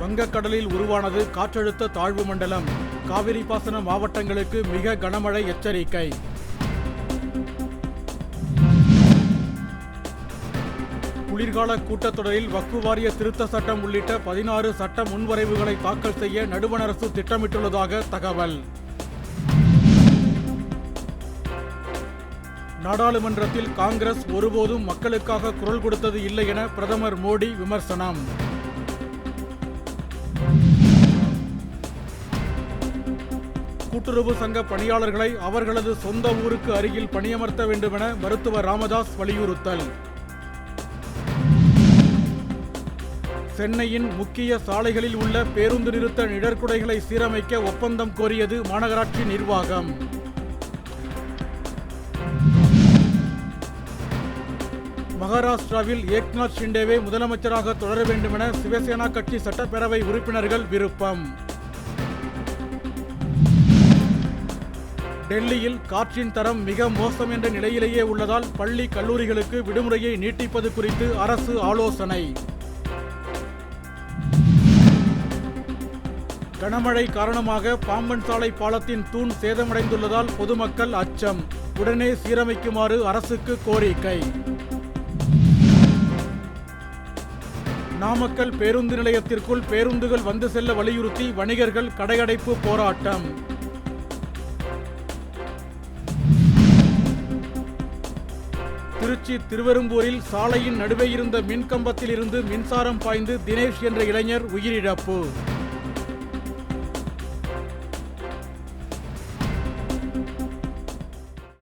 வங்கக்கடலில் உருவானது காற்றழுத்த தாழ்வு மண்டலம். காவிரி பாசன மாவட்டங்களுக்கு மிக கனமழை எச்சரிக்கை. குளிர்கால கூட்டத்தொடரில் வக்ஃபு வாரிய திருத்த சட்டம் உள்ளிட்ட பதினாறு சட்ட முன்வரைவுகளை தாக்கல் செய்ய நடுவண் அரசு திட்டமிட்டுள்ளதாக தகவல். நாடாளுமன்றத்தில் காங்கிரஸ் ஒருபோதும் மக்களுக்காக குரல் கொடுத்தது இல்லை என பிரதமர் மோடி விமர்சனம். கூட்டுறவு சங்க பணியாளர்களை அவர்களது சொந்த ஊருக்கு அருகில் பணியமர்த்த வேண்டுமென மருத்துவர் ராமதாஸ் வலியுறுத்தல். சென்னையின் முக்கிய சாலைகளில் உள்ள பேருந்து நிறுத்த நிழற்குடைகளை சீரமைக்க ஒப்பந்தம் கோரியது மாநகராட்சி நிர்வாகம். மகாராஷ்டிராவில் ஏக்நாத் ஷிண்டேவே முதலமைச்சராக தொடர வேண்டுமென சிவசேனா கட்சி சட்டப்பேரவை உறுப்பினர்கள் விருப்பம். டெல்லியில் காற்றின் தரம் மிக மோசம் என்ற நிலையிலேயே உள்ளதால் பள்ளி கல்லூரிகளுக்கு விடுமுறையை நீட்டிப்பது குறித்து அரசு ஆலோசனை. கனமழை காரணமாக பாம்பன் சாலை பாலத்தின் தூண் சேதமடைந்துள்ளதால் பொதுமக்கள் அச்சம். உடனே சீரமைக்குமாறு அரசுக்கு கோரிக்கை. நாமக்கல் பேருந்து நிலையத்திற்குள் பேருந்துகள் வந்து செல்ல வலியுறுத்தி வணிகர்கள் கடையடைப்பு போராட்டம். திருச்சி திருவெரும்பூரில் சாலையின் நடுவே இருந்த மின்கம்பத்தில் இருந்து மின்சாரம் பாய்ந்து தினேஷ் என்ற இளைஞர் உயிரிழப்பு.